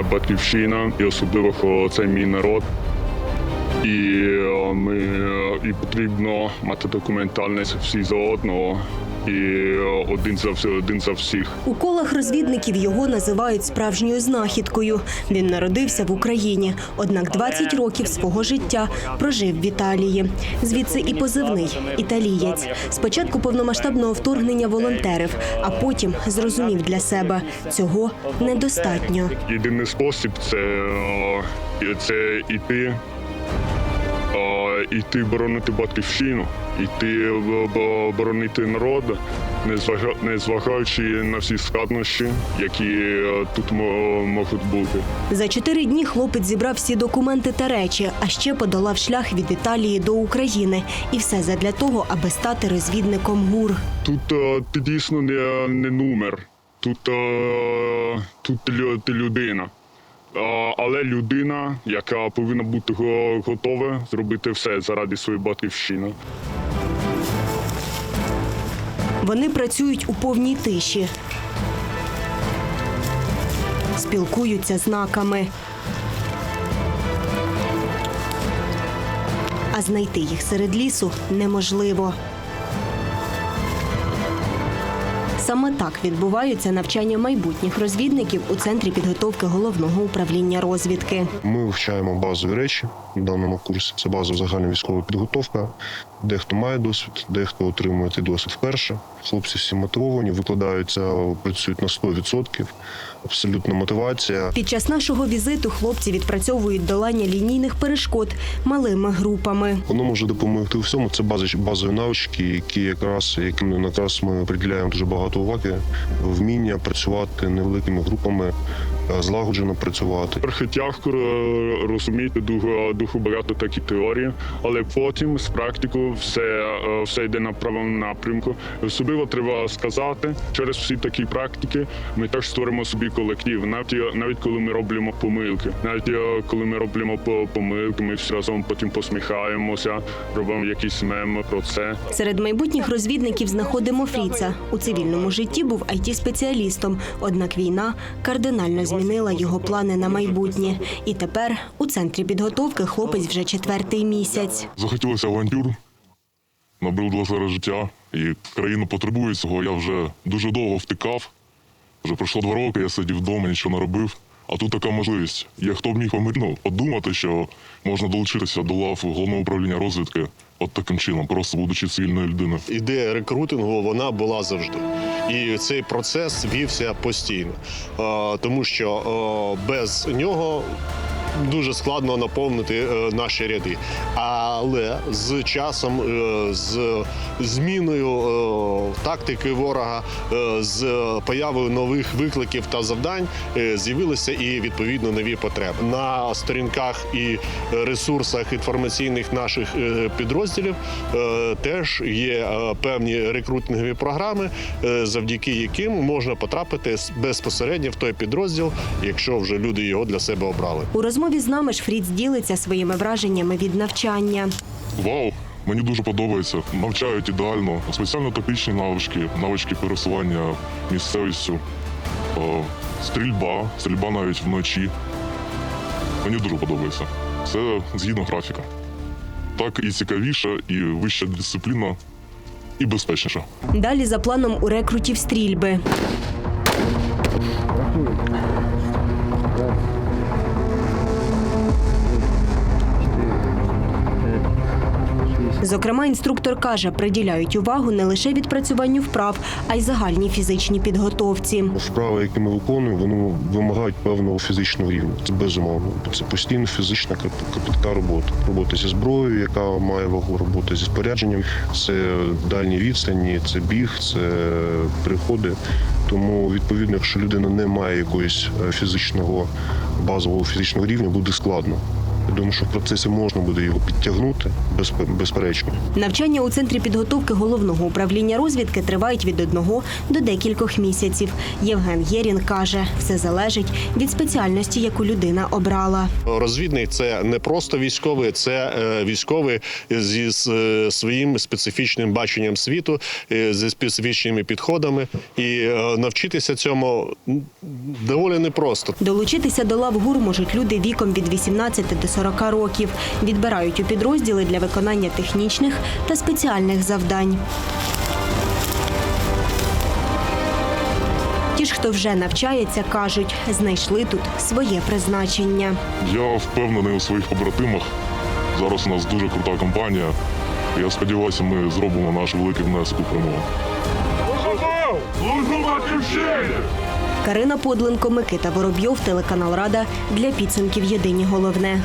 моя батьківщина, і особливо це мій народ. І е, ми е, і потрібно мати документальність всі за одного і е, один за всі- один за всіх. У колах розвідників його називають справжньою знахідкою. Він народився в Україні, однак 20 років свого життя прожив в Італії. Звідси і позивний італієць. Спочатку повномасштабного вторгнення волонтерив, а потім зрозумів для себе цього недостатньо. Єдиний спосіб це, е, це іти, е, іти боронити батьківщину, б- б- боронити народ, незвага- незважаючи на всі складнощі, які е, тут мо- можуть бути. За чотири дні хлопець зібрав всі документи та речі, а ще подолав шлях від Італії до України. І все задля того, аби стати розвідником ГУР. Тут е, ти дійсно не, не номер, тут, е, тут ти людина. Але людина, яка повинна бути готова зробити все заради своєї батьківщини. Вони працюють у повній тиші, спілкуються знаками. А знайти їх серед лісу неможливо. Саме так відбуваються навчання майбутніх розвідників у центрі підготовки головного управління розвідки. Ми вивчаємо базові речі в даному курсі. Це базова загальна військова підготовка. Дехто має досвід, дехто отримує цей досвід вперше. Хлопці всі мотивовані, викладаються, працюють на 100%. Абсолютна мотивація. Під час нашого візиту хлопці відпрацьовують долання лінійних перешкод малими групами. Воно може допомогти у всьому. Це базові, базові навички, які якраз яким якраз ми приділяємо дуже багато уваги. Вміння працювати невеликими групами, злагоджено працювати. Трохи тяжко е, розуміти дуже, дуже багато такі теорії, але потім з практикою все, е, все йде на правому напрямку. Особливо треба сказати, через всі такі практики ми теж створимо собі колектив. Навіть е, навіть коли ми робимо помилки, навіть е, коли ми робимо по- помилки, ми всі разом потім посміхаємося, робимо якісь меми про це. Серед майбутніх розвідників знаходимо Фріца. У цивільному житті був it спеціалістом однак війна кардинально змінила його плани на майбутнє. І тепер у центрі підготовки хлопець вже четвертий місяць. Захотілося авантюр, набридло зараз життя, і країна потребує цього. Я вже дуже довго втикав. Вже пройшло два роки, я сидів вдома, нічого не робив. А тут така можливість. Є хто б міг помир- ну, подумати, що можна долучитися до лав головного управління розвідки от таким чином, просто будучи цивільною людиною. ідея рекрутингу вона була завжди. І цей процес вівся постійно, Е, тому що е, без нього. Дуже складно наповнити е, наші ряди, але з часом, е, з зміною е, тактики ворога, з появою нових викликів та завдань з'явилися і відповідно нові потреби на сторінках і ресурсах інформаційних наших підрозділів. Теж є певні рекрутингові програми, завдяки яким можна потрапити безпосередньо в той підрозділ, якщо вже люди його для себе обрали. Розмові з нами ж Фріц ділиться своїми враженнями від навчання. Вау! Мені дуже подобається. Навчають ідеально. Спеціально тактичні навички, навички пересування місцевістю, е, стрільба, стрільба навіть вночі. Мені дуже подобається. Це згідно графіка. Так і цікавіше, і вища дисципліна, і безпечніше. Далі за планом у рекрутів стрільби. Зокрема, інструктор каже, приділяють увагу не лише відпрацюванню вправ, а й загальній фізичній підготовці. Вправи, які ми виконуємо, вони вимагають певного фізичного рівня. Це безумовно. Це постійна фізична кроп- кропітка робота. Робота зі зброєю, яка має вагу, робота зі спорядженням, це дальні відстані, це біг, це приходи. Тому, відповідно, якщо людина не має якоїсь е, фізичного базового фізичного рівня, буде складно. Я думаю, що в процесі можна буде його підтягнути безпе- безперечно. Навчання у центрі підготовки головного управління розвідки тривають від одного до декількох місяців. Євген Єрін каже, все залежить від спеціальності, яку людина обрала. Розвідник це не просто військовий, це е, військовий зі е, своїм специфічним баченням світу, е, зі специфічними підходами. І навчитися цьому доволі непросто. Долучитися до лав ГУР можуть люди віком від 18 до 40 років. Відбирають у підрозділи для виконання технічних та спеціальних завдань. Ті ж, хто вже навчається, кажуть, знайшли тут своє призначення. Я впевнений у своїх побратимах. Зараз у нас дуже крута компанія. Я сподіваюся, ми зробимо наш великий внесок у перемогу. Карина Подленко, Микита Воробйов, телеканал Рада для підсумків Єдині головне.